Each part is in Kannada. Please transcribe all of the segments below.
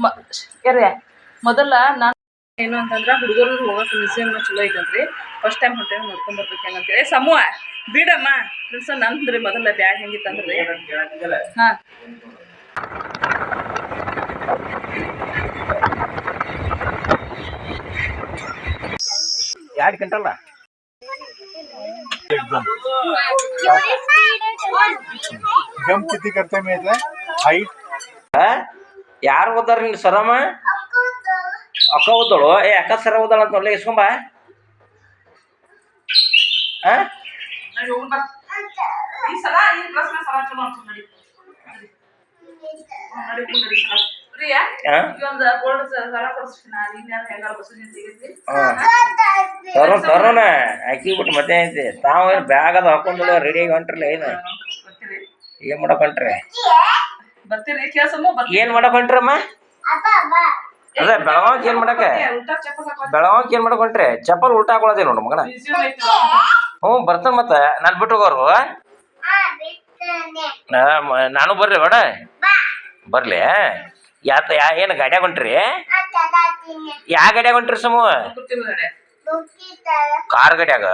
ಮ ಯಾರೇ ಮೊದಲ ನಾನು ಏನು ಅಂತಂದ್ರೆ ಹುಡುಗರು ಹೋಗಕ್ಕೆ ಮ್ಯೂಸಿಯಮ್ ಚಲೋ ಐತಂತ್ರಿ ಫಸ್ಟ್ ಟೈಮ್ ಹೊಂಟೇವಿ ನೋಡ್ಕೊಂಡ್ ಬರ್ಬೇಕು ಹೆಂಗಂತೇಳಿ ಸಮೂಹ ಬಿಡಮ್ಮ ಫ್ರೆಂಡ್ಸ್ ನಂದ್ರಿ ಮೊದಲ ಬ್ಯಾಗ್ ಹೆಂಗಿತ್ತಂದ್ರಿ ಹಾಂ ಎರಡು ಕ್ವಿಂಟಲ್ಲ जंप किती करते माहित आहे हाईट ಯಾರು ಓದಾರ ನಿನ್ನ ಸರಮ್ಮ ಅಕ್ಕ ಓದೋಳು ಏ ಅಕ್ಕ ಸರ ಓದಾಳ ಅಂತ ನೋಡ್ಲಿ ಇಸ್ಕೊಂಬ. ತರೋ ತರೋಣ ಅಕ್ಕಿ ಬಿಟ್ಟು ಮತ್ತೆ ಐತಿ. ತಾವು ಬ್ಯಾಗ್ ಅದು ಹಾಕೊಂಡು ರೆಡಿಯಾಗಿ ಹೊಂಟ್ರಲ್ಲ ಏನ್? ಏನು ಮಾಡಕ್ ಹೊಂಟ್ರಿ? ಬರ್ತೀರಿ? ಕೇಳ್ಸಮ್ಮ ಬರ್ತೀರಿ ಏನು ಮಾಡಕ್ ಹೊಂಟ್ರಮ್ಮ? ಅದೇ ಬೆಳಗಾವಿ ಏನು ಮಾಡಕ್ಕೆ? ಬೆಳಗಾವಿ ಏನ್ ಮಾಡಕ್ ಹೊಂಟ್ರಿ? ಚಪ್ಪಲ್ ಉಲ್ಟಾ ಹಾಕೊಳದೆ ನೋಡು ಮಗನ. ಹ್ಞೂ ಬರ್ತಾನೆ ಮತ್ತೆ. ನಾನು ಬಿಟ್ಟು ಹೋಗೋರು? ನಾನು ಬರ್ರಿ ಬೇಡ? ಬರ್ಲಿ ಯಾತ ಯಾ ಏನು ಗಾಡ್ಯಾಗ ಹೊಂಟ್ರಿ? ಯಾ ಗಾಡಿಯಾಗ ಹೊಂಟ್ರಿ ಸುಮ್ಮ ಕಾರ್ ಗಾಡಿಯಾಗ?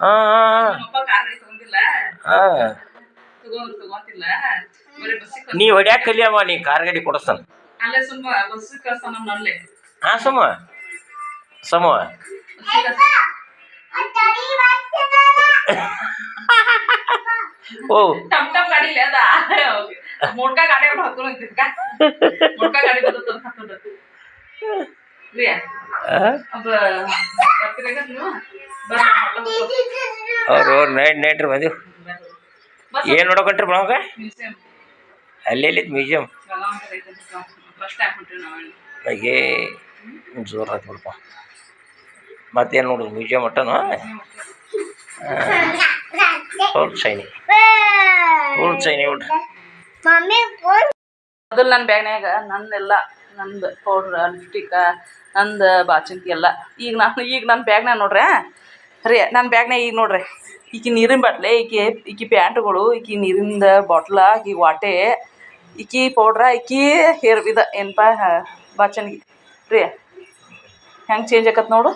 ಹಾಂ ಹಾಂ ಕಾರ್ ತಗೊಂಡಿಲ್ಲ. ಹಾಂ ತಗೊಂಡ್ ತಗೊಂತಿಲ್ಲ ಬರೀ ಬಸ್ಸಿಗೆ ನೀ ಹೊಡ್ಯಾಕ ಕಲಿಯವ ನೀ ಕಾರ್ ಗಾಡಿ ಕೊಡಸ್ತಾನ. ಅಲ್ಲೇ ಸುಮ್ಮ ಬಸ್ಸಿಗೆ ಕಳ್ಸ್ತಾನ ಹಾಂ ಸಮೂಹ ಸಮೂಹ ಓ. ಟಮ್ ಟಮ್ ಗಾಡಿ ಇಲ್ಲ ಅದ. ಮೋಟ್ಕಾ ಗಾಡಿ ಅವ್ರು ಗಾಡಿ ಬರ್ತದ ಹತ್ತದ ಪ್ರಿಯಾ ಆ? ಒಬ್ಬ ಬರ್ತೀರಾಗ ನೀವು? ಬರ್ರಿ. ಅವ್ರು ಅವ್ರು ನೈಟ್ ನೈಟ್ರಿ ಬಂದಿವು. ಏನು ನೋಡಕೊಂಟ್ರಿ ಮ್ಯೂಸಿಯಂ. ಅಲ್ಲಿ. ಮ್ಯೂಸಿಯಂ ಹಾಗೆ ಜೋರು ಆಯ್ತು ಬಿಡಪ್ಪ ಮತ್ತೇನು ನೋಡುದು ಮ್ಯೂಸಿಯಂ ಮಟ್ಟನು ಫುಲ್ ಶೈನಿ ಫುಲ್ ಶೈನಿ ಬಿಡ್ರಿ ಮೊದಲು ನನ್ನ ಬ್ಯಾಗ್ನ್ಯಾಗ ನನ್ನೆಲ್ಲ ನಂದು ಪೌಡ್ರ್ ಲಿಪ್ಸ್ಟಿಕ್ಕ ನಂದು ಬಾಚಂತಿ ಎಲ್ಲ. ಈಗ ನಾನು ಈಗ ನನ್ನ ಬ್ಯಾಗ್ನಾಗ ನೋಡ್ರಿ ರೀ ನನ್ನ ಬ್ಯಾಗ್ನಾಗ ಈಗ ನೋಡ್ರಿ. ಈಕಿ ನೀರಿನ ಬಾಟ್ಲೆ, ಈಕಿ ಈಕಿ ಪ್ಯಾಂಟ್ಗಳು, ಈಕಿ ನೀರಿಂದ ಬಾಟ್ಲ, ಈಕಿ ವಾಟೆ, ಈಕಿ ಪೌಡ್ರ, ಈಕಿ ಹೇರ್ ಇದು ಏನಪ್ಪ ಬಾಚನ್ಗಿ ರೀ, ಹೆಂಗೆ ಚೇಂಜ್ ಆಕತ್ ನೋಡು.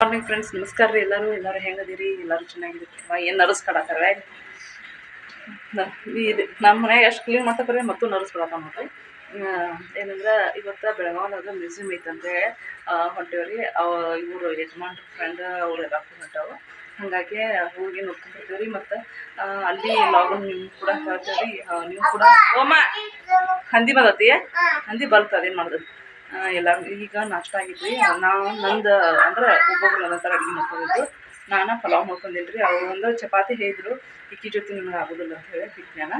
ಮಾರ್ನಿಂಗ್ ಫ್ರೆಂಡ್ಸ್ ನಮಸ್ಕಾರ ರೀ ಎಲ್ಲರೂ. ಎಲ್ಲರೂ ಹೆಂಗದಿರಿ ಎಲ್ಲರೂ ಚೆನ್ನಾಗಿದ್ದೀರಿ? ಏನು ನರ್ಸ್ ನರಸ್ಕೊಡತ್ತಾರ ಇದು ನಮ್ಮ ಮನ್ಯಾಗ ಎಷ್ಟು ಕ್ಲೀನ್ ಮಾಡ್ತಾರೆ ಮತ್ತು ನರ್ಸ್ ನರ್ಸ್ಕೊಳತ್ತ ನೋಡ್ರಿ. ಏನಂದ್ರೆ ಇವತ್ತು ಬೆಳಗಾವ್ದಾಗ ಮ್ಯೂಸಿಯಂ ಐತಂದ್ರೆ ಹೊಂಟೇವ್ರಿ. ಅವ ಇವರು ಯಜಮಾನ್ ಫ್ರೆಂಡ್ ಅವರೆಲ್ಲ ಹೊಂಟಾವ ಹಾಗಾಗಿ ಹೋಗಿ ನೋಡ್ಕೊಂಡ್ಬರ್ತೀವಿ ರೀ ಮತ್ತು ಅಲ್ಲಿ ಲಾಗನ್ ನೀವು ಕೂಡ ರೀ ನೀವು ಕೂಡ ಓಮ! ಹಂದಿ ಬಂದತಿ? ಹಂದಿ ಬರ್ತದೆ ಏನು ಮಾಡೋದು? ಎಲ್ಲ ಈಗ ನಾಷ್ಟ ಆಗಿದ್ರಿ ನಾವು ನಂದು, ಅಂದ್ರೆ ಒಬ್ಬೊಬ್ರು ನನ್ನ ಥರ ಅಡುಗೆ ಮಾಡ್ಕೊಂಡಿದ್ದು ನಾನು ಪಲಾವ್ ಮಾಡ್ಕೊಂಡಿಲ್ಲ ರೀ ಅವ್ರು ಒಂದು ಚಪಾತಿ ಹೇಳಿದ್ರು. ಇಕ್ಕಿ ಜೊತೆ ನಿಮಗೆ ಆಗೋದಿಲ್ಲ ಅಂತ ಹೇಳಿ ಬಿಟ್ಟು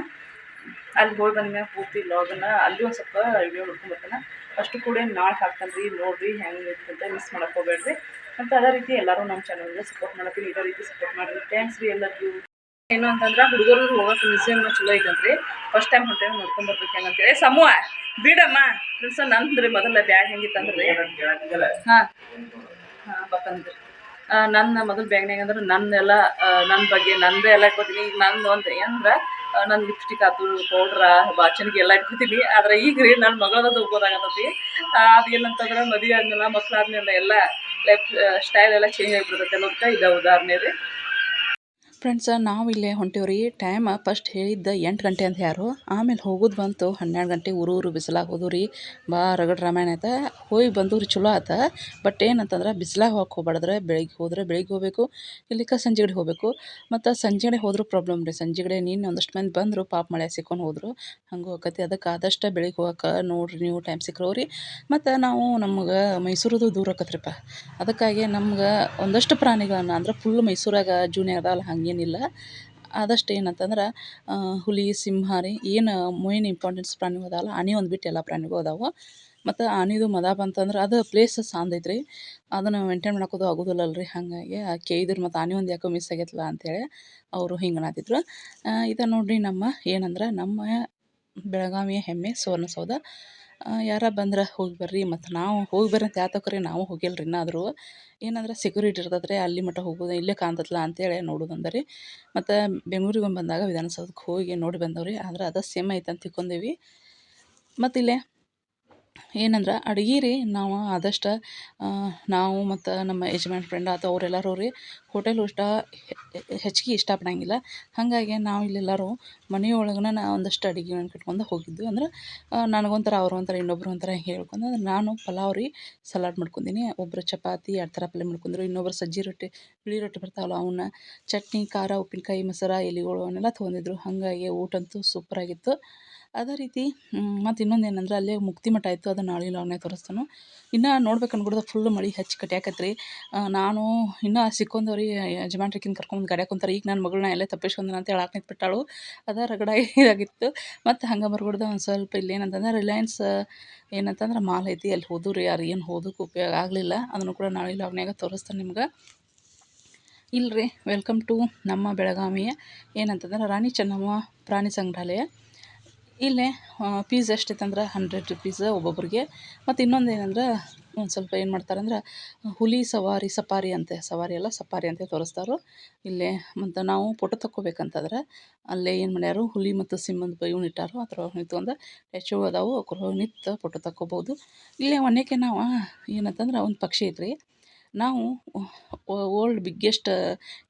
ಅಲ್ಲಿ ಹೋಗಿ ಬಂದ್ಮ್ಯಾಗ ಪೂರ್ತಿ ಲಾಗನ್ನ ಅಲ್ಲಿ ಒಂದು ಸ್ವಲ್ಪ ವಿಡಿಯೋ ನೋಡ್ಕೊಂಬರ್ತಾನೆ ಅಷ್ಟು ಕೂಡ ನಾಳೆ ಹಾಕ್ತಾನೆ ರೀ ನೋಡಿರಿ ಹೆಂಗೆ ಅಂತ ಮಿಸ್ ಮಾಡಕ್ಕೆ ಹೋಗ್ಬೇಡ್ರಿ. ಮತ್ತು ಅದೇ ರೀತಿ ಎಲ್ಲರೂ ನಮ್ಮ ಚಾನಲ್ಗೆ ಸಪೋರ್ಟ್ ಮಾಡ್ತೀರಿ ಇದೇ ರೀತಿ ಸಪೋರ್ಟ್ ಮಾಡಿರಿ. ಥ್ಯಾಂಕ್ಸ್ ರೀ ಎಲ್ಲರಿಗೂ. ಏನು ಅಂತಂದ್ರೆ ಹುಡುಗರು ಹೋಗಕ್ಕೆ ಮ್ಯೂಸಿಯಮ್ ಚಲೋ ಐತಂತ್ರಿ. ಫಸ್ಟ್ ಟೈಮ್ ಹೊಂಟೆ ನೋಡ್ಕೊಂಡ್ ಬರ್ಬೇಕು ಹೆಂಗಂತೇಳಿ ಸಮೂಹ, ಬಿಡಮ್ಮ. ಫ್ರೆಂಡ್ಸ್ ನಂದ್ರಿ ಮೊದಲ ಬ್ಯಾಗ್ ಹೆಂಗಿತ್ತಂದ್ರಿ? ಹಾಂ. ಹಾಂ ಬರ್ತಂದ್ರಿ ನನ್ನ ಮೊದಲು ಬ್ಯಾಗ್ನಾಗ ಅಂದ್ರೆ ನನ್ನೆಲ್ಲ ನನ್ನ ಬಗ್ಗೆ ನಂದೇ ಎಲ್ಲ ಕೊಡ್ತೀನಿ ಈಗ ನಂದು ಅಂತ ಏನಂದ್ರೆ ನನ್ನ ಲಿಪ್ಸ್ಟಿಕ್ ಆಯ್ತು ಪೌಡ್ರ ಬಾಚಣಿಗೆ ಎಲ್ಲ ಇಟ್ಕೊತೀನಿ. ಆದ್ರೆ ಈಗ ರೀ ನನ್ನ ಮಗಳದ್ದು ಹೋಗೋದಾಗತ್ತೈತಿ ಅದು ಏನಂತಂದ್ರೆ ಮದುವೆ ಆದ್ಮೇಲೆ ಮಕ್ಳಾದ್ಮೇಲೆ ಎಲ್ಲ ಲೈಫ್ ಸ್ಟೈಲ್ ಎಲ್ಲ ಚೇಂಜ್ ಆಗಿಬಿಡ್ತೈತೆ ಅನ್ನೋದಕ್ಕೆ ಇದು ಉದಾಹರಣೆ ರೀ. ಫ್ರೆಂಡ್ಸ ನಾವು ಇಲ್ಲೇ ಹೊಂಟೇವ್ರಿ. ಟೈಮ್ ಫಸ್ಟ್ ಹೇಳಿದ್ದ ಎಂಟು ಗಂಟೆ ಅಂತ ಯಾರು. ಆಮೇಲೆ ಹೋಗೋದು ಬಂತು, ಹನ್ನೆರಡು ಗಂಟೆ ಊರು ಊರು ಬಿಸಿಲಾಗ ಹೋದ್ವು ರೀ ಬಾ ರಗಡ್ ರಾಮಾಯಣ ಆಯ್ತು. ಹೋಗಿ ಬಂದು ರೀ ಚಲೋ ಆತ. ಬಟ್ ಏನಂತಂದ್ರೆ, ಬಿಸಿಲಾಗ ಹೋಗಕ್ಕೆ ಹೋಗ್ಬಾರ್ದ್ರೆ ಬೆಳಿಗ್ಗೆ ಹೋದ್ರೆ ಬೆಳಿಗ್ಗೆ ಹೋಗಬೇಕು, ಇಲ್ಲಿಕ ಸಂಜೆಗಡೆ ಹೋಗಬೇಕು. ಮತ್ತು ಸಂಜೆಗಡೆ ಹೋದ್ರೂ ಪ್ರಾಬ್ಲಮ್ ರೀ. ಸಂಜೆಗಡೆ ನೀನು ಒಂದಷ್ಟು ಮಂದಿ ಬಂದರು, ಪಾಪ ಮಳೆ ಸಿಕ್ಕೊಂಡು ಹೋದರು. ಹಂಗೆ ಹೋಗತಿ ಅದಕ್ಕೆ ಆದಷ್ಟು ಬೆಳಿಗ್ಗೆ ಹೋಗಕ್ಕೆ ನೋಡಿರಿ ನೀವು ಟೈಮ್ ಸಿಕ್ಕರೋರಿ ಮತ್ತು ನಾವು ನಮ್ಗೆ ಮೈಸೂರದು ದೂರ ಆಕತ್ರಿಪ್ಪ ಅದಕ್ಕಾಗಿ ನಮ್ಗೆ ಒಂದಷ್ಟು ಪ್ರಾಣಿಗಳನ್ನು, ಅಂದ್ರೆ ಫುಲ್ ಮೈಸೂರಾಗ ಜೂನಿಯರ್ದಲ್ಲ ಅದಾವಲ್ಲ ಹಂಗೇನಿಲ್ಲ ಆದಷ್ಟು ಏನಂತಂದ್ರೆ ಹುಲಿ, ಸಿಂಹ ರೀ, ಏನು ಮೇನ್ ಇಂಪಾರ್ಟೆನ್ಸ್ ಪ್ರಾಣಿಗಳು ಅದಾವಲ್ಲ, ಆನೆ ಒಂದು ಬಿಟ್ಟು ಎಲ್ಲ ಪ್ರಾಣಿಗಳು ಅದಾವೆ. ಮತ್ತು ಆನೆದು ಮದ ಬಂತಂದ್ರೆ ಅದು ಪ್ಲೇಸ್ ಸಾಂದೈತೆ ರೀ. ಅದನ್ನು ಮೇಂಟೈನ್ ಮಾಡೋದು ಆಗೋದಿಲ್ಲ ರೀ ಹಾಗಾಗಿ ಆ ಕೇಳಿದ್ರು ಮತ್ತು ಆನೆ ಒಂದು ಯಾಕೋ ಮಿಸ್ ಆಗೈತಲ್ಲ ಅಂತೇಳಿ ಅವರು ಹಿಂಗೆ ನಾತಿದ್ರು ಇದು ನೋಡಿರಿ ನಮ್ಮ ಏನಂದ್ರೆ ನಮ್ಮ ಬೆಳಗಾವಿಯ ಹೆಮ್ಮೆ ಸುವರ್ಣಸೌಧ ಯಾರ ಬಂದ್ರೆ ಹೋಗಿ ಬರ್ರಿ, ಮತ್ತು ನಾವು ಹೋಗಿ ಬರ್ರಿ ಅಂತ ಯಾತಕ್ರಿ, ನಾವು ಹೋಗಿಲ್ಲ ರೀ ಇನ್ನಾದರೂ. ಏನಂದ್ರೆ ಸೆಕ್ಯೂರಿಟಿ ಇರ್ತದೆ ರೀ ಅಲ್ಲಿ ಮಟ್ಟ ಹೋಗೋದು, ಇಲ್ಲೇ ಕಾಣ್ತತ್ಲ ಅಂತೇಳಿ ನೋಡೋದು ಅಂದರಿ ಮತ್ತು ಬೆಂಗ್ಳೂರಿಗೆ ಬಂದಾಗ ವಿಧಾನಸೌಧಕ್ಕೆ ಹೋಗಿ ನೋಡಿ ಬಂದವ್ರಿ, ಆದ್ರೆ ಅದು ಸೇಮ್ ಐತೆ ಅಂತ ತಿಳ್ಕೊಂಡೇವಿ. ಮತ್ತು ಇಲ್ಲೇ ಏನಂದ್ರೆ ಅಡ್ಗೆ ರೀ ನಾವು ಆದಷ್ಟು ನಾವು ಮತ್ತು ನಮ್ಮ ಯಜಮಾನ್ ಫ್ರೆಂಡ್ ಆತು ಅವರೆಲ್ಲರೂ ರೀ ಹೋಟೆಲ್ ಊಟ ಹೆಚ್ಚಿಗೆ ಇಷ್ಟಪಡಂಗಿಲ್ಲ. ಹಾಗಾಗಿ ನಾವು ಇಲ್ಲೆಲ್ಲರೂ ಮನೆಯೊಳಗನ ನಾ ಒಂದಷ್ಟು ಅಡುಗೆಗಳನ್ನ ಕಟ್ಕೊಂಡು ಹೋಗಿದ್ವಿ ಅಂದ್ರೆ ನನಗೊಂಥರ ಅವ್ರು ಒಂಥರ ಇನ್ನೊಬ್ರು ಒಂಥರ ಹೇಳ್ಕೊಂಡು ನಾನು ಪಲಾವ್ ರೀ ಸಲಾಡ್ ಮಾಡ್ಕೊಂಡೀನಿ ಒಬ್ಬರು ಚಪಾತಿ, ಎರಡು ಥರ ಪಲ್ಯ ಮಾಡ್ಕೊಂಡ್ರು, ಇನ್ನೊಬ್ರು ಸಜ್ಜಿ ರೊಟ್ಟಿ, ಬಿಳಿ ರೊಟ್ಟಿ ಬರ್ತಾವಲ್ಲ ಅವನ್ನ ಚಟ್ನಿ, ಖಾರ, ಉಪ್ಪಿನಕಾಯಿ, ಮೊಸರ, ಎಲೆಗಳು ಅವನ್ನೆಲ್ಲ ತೊಗೊಂಡಿದ್ರು. ಹಾಗಾಗಿ ಊಟ ಅಂತೂ ಸೂಪರಾಗಿತ್ತು ಅದೇ ರೀತಿ ಮತ್ತು ಇನ್ನೊಂದು ಏನಂದ್ರೆ ಅಲ್ಲೇ ಮುಕ್ತಿ ಮಠ ಇತ್ತು, ಅದನ್ನು ನಾಳೆ ಲಾಗ್ನಾಗ ತೋರಿಸ್ತಾನು. ಇನ್ನು ನೋಡ್ಬೇಕು ಅನ್ಕೊಡ್ದೆ ಫುಲ್ ಮಳೆ ಹಚ್ಚಿ ಕಟ್ಯಾಕತ್ರಿ ನಾನು ಇನ್ನೂ ಸಿಕ್ಕೊಂಡವ್ರಿ ಯಜಮಾನ್ರಿಕಿನ ಕರ್ಕೊಂಡು ಗಡೆ ಕುಂತಾರೆ. ಈಗ ನನ್ನ ಮಗಳನ್ನ ಎಲ್ಲೇ ತಪ್ಪಿಸ್ಕೊಂಡ್ನ ಅಂತ ಹೇಳಕ್ಕೆ ನಿಂತ್ಬಿಟ್ಟಾಳು ಅದ ರಗಡ ಇದಾಗಿತ್ತು. ಮತ್ತು ಹಂಗೆ ಬರ್ಬಿಡ್ದೆ ಒಂದು ಸ್ವಲ್ಪ ಇಲ್ಲೇನಂತಂದ್ರೆ ರಿಲಯನ್ಸ್, ಏನಂತಂದ್ರೆ ಮಾಲ್ ಐತಿ, ಅಲ್ಲಿ ಹೋದು ರೀ ಯಾರು ಏನು ಹೋದಕ್ಕೆ ಉಪಯೋಗ ಆಗಲಿಲ್ಲ. ಅದನ್ನು ಕೂಡ ನಾಳೆ ಲಾಗ್ನಾಗ ತೋರಿಸ್ತಾನೆ ನಿಮ್ಗೆ. ಇಲ್ಲರಿ ವೆಲ್ಕಮ್ ಟು ನಮ್ಮ ಬೆಳಗಾವಿಯ ಏನಂತಂದ್ರೆ ರಾಣಿ ಚೆನ್ನಮ್ಮ ಪ್ರಾಣಿ ಸಂಗ್ರಹಾಲಯ. ಇಲ್ಲೇ ಪೀಸ್ ಅಂದ್ರೆ ಹಂಡ್ರೆಡ್ ರುಪೀಸ್ ಒಬ್ಬೊಬ್ರಿಗೆ. ಮತ್ತು ಇನ್ನೊಂದು ಏನಂದ್ರೆ, ಒಂದು ಸ್ವಲ್ಪ ಏನು ಮಾಡ್ತಾರಂದ್ರೆ, ಹುಲಿ ಸವಾರಿ ಸಫಾರಿ ಅಂತೆ, ಸವಾರಿ ಅಲ್ಲ ಸಫಾರಿ ಅಂತ ತೋರಿಸ್ತಾರೋ. ಇಲ್ಲೇ, ಮತ್ತು ನಾವು ಫೋಟೋ ತಕ್ಕೋಬೇಕಂತಂದ್ರೆ, ಅಲ್ಲೇ ಏನು ಮಾಡ್ಯಾರು, ಹುಲಿ ಮತ್ತು ಸಿಂಹದ ಬೈವ್ನ ಇಟ್ಟಾರು ನಿಂತು ನಿಂತ್ಕೊಂಡು ಹೆಚ್ಚು ಅದಾವು ಅವ್ರು ನಿಂತು ಫೋಟೋ ತಕ್ಕೋಬೋದು. ಇಲ್ಲೇ ಒನ್ಯಕ್ಕೆ ನಾವು ಏನಂತಂದ್ರೆ, ಒಂದು ಪಕ್ಷಿ ಐತ್ರಿ. ನಾವು ವರ್ಲ್ಡ್ ಬಿಗ್ಗೆಸ್ಟ್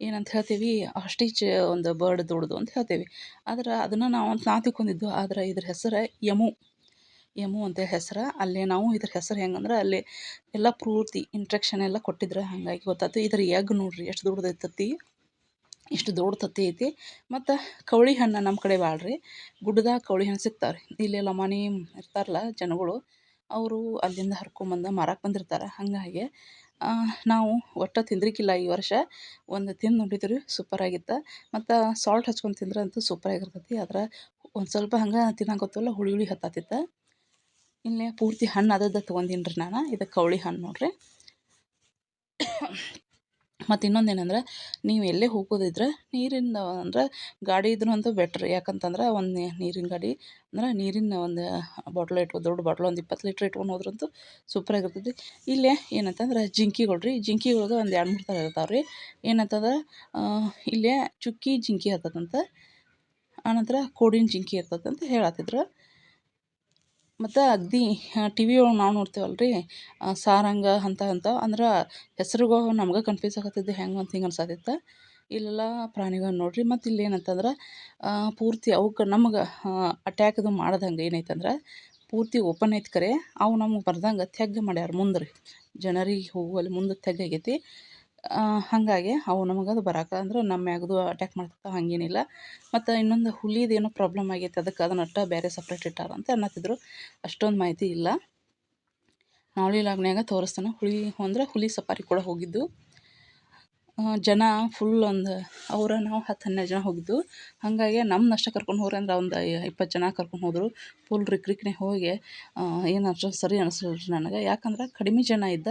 ಏನಂತ ಹೇಳ್ತೀವಿ ಆಸ್ಟ್ರಿಚ್ ಒಂದು ಬರ್ಡ್ ದೊಡ್ಡದು ಅಂತ ಹೇಳ್ತೀವಿ. ಆದ್ರೆ ಅದನ್ನು ನಾವು ಅಂತ ನಾ ತಿಳ್ಕೊಂಡಿದ್ದು ಆದ್ರೆ ಇದ್ರ ಹೆಸರು ಯಮು. ಯಮು ಅಂತ ಹೆಸರು, ಅಲ್ಲೇ ನಾವು ಇದ್ರ ಹೆಸರು ಹೆಂಗಂದ್ರೆ ಅಲ್ಲಿ ಎಲ್ಲ ಪೂರ್ತಿ ಇಂಟ್ರೆಕ್ಷನ್ ಎಲ್ಲ ಕೊಟ್ಟಿದ್ರು, ಹಾಗಾಗಿ ಗೊತ್ತಾಯ್ತು ಇದ್ರ ಎಗ್ ನೋಡ್ರಿ, ಎಷ್ಟು ದೊಡ್ಡದು ಐತತಿ ಇಷ್ಟು ದೊಡ್ಡ ತತ್ತಿ ಐತಿ. ಮತ್ತು ಕವಳಿ ಹಣ್ಣು ನಮ್ಮ ಕಡೆ ಭಾಳ ರೀ ಗುಡ್ಡದಾಗ ಕವಳಿ ಹಣ್ಣು ಸಿಗ್ತಾವೆ ರೀ ಇಲ್ಲೆಲ್ಲ ಮನೆ ಇರ್ತಾರಲ್ಲ ಜನಗಳು, ಅವರು ಅಲ್ಲಿಂದ ಹರ್ಕೊಂಬಂದು ಮಾರಕ್ಕೆ ಬಂದಿರ್ತಾರೆ. ಹಾಗಾಗಿ ನಾವು ಒಟ್ಟು ತಿಂದ್ರಿಕ್ಕಿಲ್ಲ ಈ ವರ್ಷ. ಒಂದು ತಿಂದು ನೋಡಿದ್ರಿ ಸೂಪರಾಗಿತ್ತು ಮತ್ತು ಸಾಲ್ಟ್ ಹಚ್ಕೊಂಡು ತಿಂದ್ರೆ ಅಂತೂ ಸೂಪರಾಗಿರ್ತೈತಿ ಆದ್ರೆ ಒಂದು ಸ್ವಲ್ಪ ಹಂಗೆ ಗೊತ್ತಲ್ಲ ಹುಳಿ ಹುಳಿ ಹತ್ತತ್ತಿತ್ತು ಇಲ್ಲೇ ಪೂರ್ತಿ ಹಣ್ಣು ಅದದ್ದು ತೊಗೊಂಡೀನಿ ರೀ ನಾನು. ಇದು ಕವಳಿ ಹಣ್ಣು ನೋಡಿರಿ. ಮತ್ತು ಇನ್ನೊಂದು ಏನಂದ್ರೆ ನೀವು ಎಲ್ಲೇ ಹೋಗೋದಿದ್ರೆ ನೀರಿಂದ ಅಂದ್ರೆ ಗಾಡಿ ಇದ್ರೂ ಅಂತೂ ಬೆಟ್ರ್ ಯಾಕಂತಂದ್ರೆ ಒಂದು ನೀರಿನ ಗಾಡಿ ಅಂದ್ರೆ ನೀರಿನ ಒಂದು ಬಾಟ್ಲ್ ಇಟ್ಕೊ, ದೊಡ್ಡ ಬಾಟ್ಲ್ ಒಂದು ಇಪ್ಪತ್ತು ಲೀಟ್ರ್ ಇಟ್ಕೊಂಡು ಹೋದ್ರಂತೂ ಸೂಪರಾಗಿರ್ತೈತಿ ಇಲ್ಲೇ ಏನಂತಂದ್ರೆ ಜಿಂಕಿಗಳು ರೀ ಜಿಂಕೆಗಳ್ಗೆ ಒಂದು ಎರಡು ಮೂರು ಥರ ಇರ್ತಾವೆ ರೀ. ಏನಂತಂದ್ರೆ ಇಲ್ಲೇ ಚುಕ್ಕಿ ಜಿಂಕಿ ಹತ್ತದಂತೆ, ಆನಂತರ ಕೋಡಿನ ಜಿಂಕಿ ಇರ್ತದಂತ ಹೇಳತ್ತಿದ್ರು ಮತ್ತು ಅಗ್ದಿ ಟಿ ವಿ ಒಳಗೆ ನಾವು ನೋಡ್ತೇವಲ್ಲ ರೀ ಸಾರಂಗ ಅಂತ ಅಂತ ಅಂದ್ರೆ ಹೆಸ್ರುಗಳು ನಮ್ಗೆ ಕನ್ಫ್ಯೂಸ್ ಆಗತ್ತಿದ್ದು ಹೆಂಗೆ ಅಂತ ಹಿಂಗೆ ಅನ್ಸತ್ತಿತ್ತು ಇಲ್ಲೆಲ್ಲ ಪ್ರಾಣಿಗಳನ್ನ ನೋಡಿರಿ. ಮತ್ತು ಇಲ್ಲಿ ಏನಂತಂದ್ರೆ ಪೂರ್ತಿ ಅವಕ್ಕೆ ನಮ್ಗೆ ಅಟ್ಯಾಕ್ ಅದು ಮಾಡ್ದಂಗೆ ಏನೈತಂದ್ರೆ, ಪೂರ್ತಿ ಓಪನ್ ಐತೆ ಕರೆ. ಅವು ನಮ್ಗೆ ಬರ್ದಂಗೆ ತೆಗ್ಗು ಮಾಡ್ಯಾರ ಮುಂದೆ ರೀ ಜನರಿಗೆ ಹೋಗುವಲ್ಲಿ ಮುಂದೆ ತೆಗ್ಗಾಗೈತಿ ಹಾಗಾಗಿ ಅವು ನಮಗೆ ಅದು ಬರಾಕ ಅಂದ್ರೆ ನಮ್ಮ ಮ್ಯಾಗದು ಅಟ್ಯಾಕ್ ಮಾಡ್ತಿರ್ತಾವೆ ಹಂಗೇನಿಲ್ಲ. ಮತ್ತು ಇನ್ನೊಂದು ಹುಲಿದು ಏನೋ ಪ್ರಾಬ್ಲಮ್ ಆಗೈತೆ, ಅದಕ್ಕೆ ಅದನ್ನ ಅಟ್ಟ ಬೇರೆ ಸಪ್ರೇಟ್ ಅಂತ ಅನ್ನತ್ತಿದ್ರು. ಅಷ್ಟೊಂದು ಮಾಹಿತಿ ಇಲ್ಲ. ನಾವಳಿ ಲಾಗ್ನ್ಯಾಗ ತೋರಿಸ್ತಾನೆ, ಹುಲಿ ಅಂದ್ರೆ ಹುಲಿ ಸಫಾರಿ ಕೂಡ ಹೋಗಿದ್ದು. ಜನ ಫುಲ್ ಒಂದು ಅವರ ನಾವು ಹತ್ತು ಹನ್ನೆರಡು ಜನ ಹೋಗಿದ್ದು. ಹಾಗಾಗಿ ನಮ್ಮ ಅಷ್ಟೇ ಕರ್ಕೊಂಡು ಹೋಗ್ರಿ ಅಂದ್ರೆ ಒಂದು ಇಪ್ಪತ್ತು ಜನ ಕರ್ಕೊಂಡು ಹೋದರು. ಫುಲ್ ರಿಕ್ ರಿಕ್ನೆ ಹೋಗಿ ಏನು ಅಷ್ಟೊಂದು ಸರಿ ಅನಿಸ್ಲಿಲ್ಲ ರೀ ನನಗೆ. ಯಾಕಂದ್ರೆ ಕಡಿಮೆ ಜನ ಇದ್ದ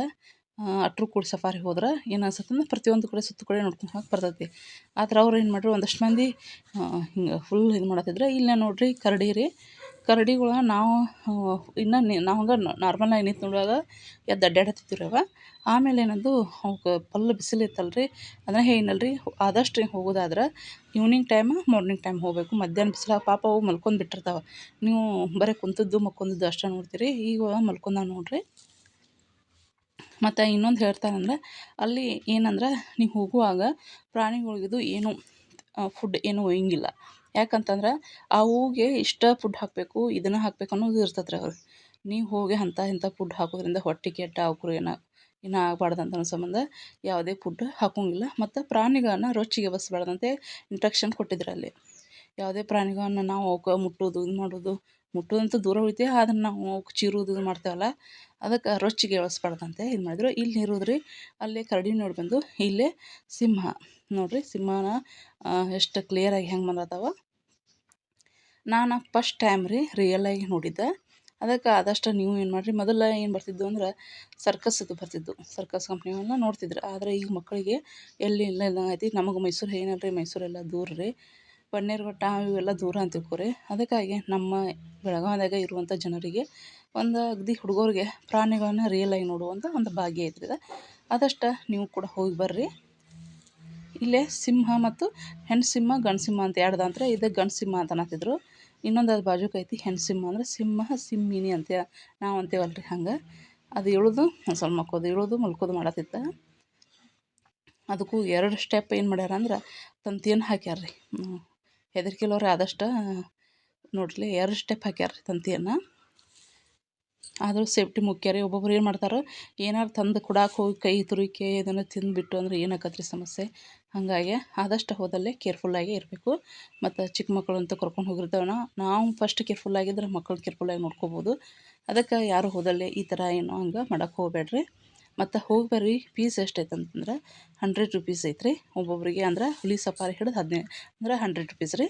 ಅಟ್ರು ಕೂಡ ಸಫಾರಿ ಹೋದ್ರೆ ಏನು ಅನ್ಸತ್ತಂದ್ರೆ ಪ್ರತಿಯೊಂದು ಕಡೆ ಸುತ್ತ ಕಡೆ ನೋಡ್ಕೊಂಡು ಹೋಗಕ್ಕೆ ಬರ್ತೈತಿ. ಆದ್ರೆ ಅವ್ರು ಏನು ಮಾಡ್ರು, ಒಂದಷ್ಟು ಮಂದಿ ಹಿಂಗೆ ಫುಲ್ ಇದು ಮಾಡತ್ತಿದ್ರೆ ಇಲ್ಲ ನೋಡಿರಿ ಕರಡಿ ರೀ. ಕರಡಿಗಳ ನಾವು ಇನ್ನೂ ನಾವು ಹಂಗೆ ನಾರ್ಮಲಾಗಿ ನಿಂತು ನೋಡುವಾಗ ಎದ್ದು ಅಡ್ಡಾಡತ್ತಿರ್ತೀವಿ ಅವ. ಆಮೇಲೆ ಏನದು ಅವಕ್ಕೆ ಫುಲ್ ಬಿಸಿಲಿತ್ತಲ್ಲ ರೀ ಅದನ್ನ ಏನಲ್ಲ ರೀ ಆದಷ್ಟು ಹೋಗೋದಾದ್ರೆ ಈವ್ನಿಂಗ್ ಟೈಮ್ ಮಾರ್ನಿಂಗ್ ಟೈಮ್ ಹೋಗಬೇಕು. ಮಧ್ಯಾಹ್ನ ಬಿಸಿಲು ಪಾಪ ಅವು ಮಲ್ಕೊಂಡು ಬಿಟ್ಟಿರ್ತಾವೆ. ನೀವು ಬರೀ ಕುಂತದ್ದು, ಮಕ್ಕೊಂದದ್ದು ಅಷ್ಟೇ ನೋಡ್ತೀರಿ, ಈಗ ಮಲ್ಕೊಂಡಾವ ನೋಡಿರಿ. ಮತ್ತು ಇನ್ನೊಂದು ಹೇಳ್ತಾರಂದ್ರೆ ಅಲ್ಲಿ ಏನಂದ್ರೆ, ನೀವು ಹೋಗುವಾಗ ಪ್ರಾಣಿಗಳಿಗಿದು ಏನು ಫುಡ್ ಏನು ಒಯ್ಯಂಗಿಲ್ಲ. ಯಾಕಂತಂದ್ರೆ, ಆ ಅವುಗೆ ಇಷ್ಟ ಫುಡ್ ಹಾಕಬೇಕು, ಇದನ್ನು ಹಾಕಬೇಕು ಅನ್ನೋದು ಇರ್ತದೆ ರೀ ಅವ್ರಿಗೆ ನೀವು ಹೋಗಿ ಅಂಥ ಇಂಥ ಫುಡ್ ಹಾಕೋದ್ರಿಂದ ಹೊಟ್ಟೆ ಕೆಟ್ಟ ಅವ್ರು ಏನೋ ಇನ್ನು ಆಗ್ಬಾರ್ದು ಅಂತ ಸಂಬಂಧ ಯಾವುದೇ ಫುಡ್ ಹಾಕೋಂಗಿಲ್ಲ. ಮತ್ತು ಪ್ರಾಣಿಗಳನ್ನ ರೊಚ್ಚಿಗೆ ಬಸ್ಬಾರ್ದಂತೆ ಇಂಟ್ರಕ್ಷನ್ ಕೊಟ್ಟಿದ್ರಲ್ಲಿ ಯಾವುದೇ ಪ್ರಾಣಿಗಳನ್ನ ನಾವು ಅವಕ್ಕೆ ಮುಟ್ಟೋದು, ಇದು ಮಾಡೋದು ಮುಟ್ಟೋದಂತೂ ದೂರ ಉಳಿತೀವಿ ಅದನ್ನು ನಾವು ಚೀರುದು ಇದು ಮಾಡ್ತೇವಲ್ಲ, ಅದಕ್ಕೆ ರೊಚ್ಚಿಗೆ ಎಳಸ್ಬಾರ್ದಂತೆ ಇದು ಮಾಡಿದ್ರು. ಇಲ್ಲಿ ಇರೋದ್ರಿ, ಅಲ್ಲೇ ಕರಡಿ ನೋಡಿ ಬಂದು, ಇಲ್ಲೇ ಸಿಂಹ. ನೋಡಿರಿ, ಸಿಂಹನ ಎಷ್ಟು ಕ್ಲಿಯರಾಗಿ ಹೆಂಗೆ ಬಂದತ್ತವ ನಾನು ಫಸ್ಟ್ ಟೈಮ್ ರೀ ರಿಯಲಾಗಿ ನೋಡಿದ್ದೆ. ಅದಕ್ಕೆ ಆದಷ್ಟು ನೀವು ಏನು ಮಾಡಿರಿ, ಮೊದಲು ಏನು ಬರ್ತಿದ್ದು ಅಂದ್ರೆ ಸರ್ಕಸ್ ಇದು ಬರ್ತಿದ್ದು ಸರ್ಕಸ್ ಕಂಪ್ನಿಗಳನ್ನ ನೋಡ್ತಿದ್ರು. ಆದರೆ ಈಗ ಮಕ್ಕಳಿಗೆ ಎಲ್ಲಿ ಇಲ್ಲ ಐತಿ ನಮಗೆ ಮೈಸೂರು ಏನಲ್ಲ ರೀ ಮೈಸೂರೆಲ್ಲ ದೂರ ರೀ ಬನ್ನೇರುಘಟ್ಟ ಇವೆಲ್ಲ ದೂರ ಅಂತ ತಿಳ್ಕೊರಿ. ಅದಕ್ಕಾಗಿ ನಮ್ಮ ಬೆಳಗಾವಿದಾಗ ಇರುವಂಥ ಜನರಿಗೆ ಒಂದು ಅಗದಿ ಹುಡುಗರಿಗೆ ಪ್ರಾಣಿಗಳನ್ನ ರಿಯಲಾಗಿ ನೋಡುವಂಥ ಒಂದು ಭಾಗ್ಯ ಐತ್ರಿ ಇದು. ಆದಷ್ಟು ನೀವು ಕೂಡ ಹೋಗಿ ಬರ್ರಿ. ಇಲ್ಲೇ ಸಿಂಹ ಮತ್ತು ಹೆಣ್ಣು ಸಿಂಹ ಗಂಡು ಅಂತ ಎರಡು ಅಂದ್ರೆ ಇದು. ಗಂಡು ಸಿಂಹ ಅಂತ ಅನ್ನತ್ತಿದ್ರು. ಇನ್ನೊಂದು ಅದು ಬಾಜುಕ್ ಐತಿ ಹೆಣ್ಣು ಸಿಂಹ ಅಂದ್ರೆ ಸಿಂಹ ಸಿಂಹಿನಿ ಅಂತ ನಾವು ಅಂತೀವಲ್ಲ ರೀ ಹಂಗೆ. ಅದು ಇಳಿದು ಸ್ವಲ್ಪ ಮಕ್ಕೋದು, ಇಳಿದು ಮಲ್ಕೋದು ಮಾಡತ್ತಿತ್ತ. ಅದಕ್ಕೂ ಎರಡು ಸ್ಟೆಪ್ ಏನು ಮಾಡ್ಯಾರ ಅಂದ್ರೆ ತಂತಿಯನ್ನು ಹಾಕ್ಯಾರ ರೀ ಹೆದರ್ಕಿಲ್ಲವ್ರು ಆದಷ್ಟು ನೋಡ್ರಿ ಎರಡು ಸ್ಟೆಪ್ ಹಾಕ್ಯಾರ ತಂತಿಯನ್ನು. ಆದರೂ ಸೇಫ್ಟಿ ಮುಖ್ಯ ರೀ. ಒಬ್ಬೊಬ್ರು ಏನು ಮಾಡ್ತಾರೆ, ಏನಾರು ತಂದು ಕೊಡಕ್ಕೆ ಹೋಗಿ ಕೈ ತುರಿಕೆ ಇದನ್ನು ತಿಂದುಬಿಟ್ಟು ಅಂದ್ರೆ ಏನಾಕತ್ರಿ ಸಮಸ್ಯೆ? ಹಾಗಾಗಿ ಆದಷ್ಟು ಹೋದಲ್ಲೇ ಕೇರ್ಫುಲ್ಲಾಗಿ ಇರಬೇಕು. ಮತ್ತು ಚಿಕ್ಕ ಅಂತ ಕರ್ಕೊಂಡು ಹೋಗಿರ್ತೇವೆ ನಾವು ಫಸ್ಟ್ ಕೇರ್ಫುಲ್ಲಾಗಿದ್ರೆ ಮಕ್ಕಳು ಕೇರ್ಫುಲ್ಲಾಗಿ ನೋಡ್ಕೋಬೋದು. ಅದಕ್ಕೆ ಯಾರು ಹೋದಲ್ಲೇ ಈ ಥರ ಏನೋ ಹಂಗೆ ಮಾಡೋಕ್ಕೆ ಹೋಗ್ಬೇಡ್ರಿ. ಮತ್ತು ಹೋಗಿ ಬರ್ರಿ ಫೀಸ್ ಎಷ್ಟೈತೆ ಅಂತಂದ್ರೆ ಹಂಡ್ರೆಡ್ ರುಪೀಸ್ ಐತ್ರಿ. ಒಬ್ಬೊಬ್ಬರಿಗೆ ಅಂದ್ರೆ ಹುಲಿ ಸಫಾರಿ ಹಿಡಿದು ಹದಿನೈದು ಅಂದ್ರೆ ಹಂಡ್ರೆಡ್ ರುಪೀಸ್ ರೀ.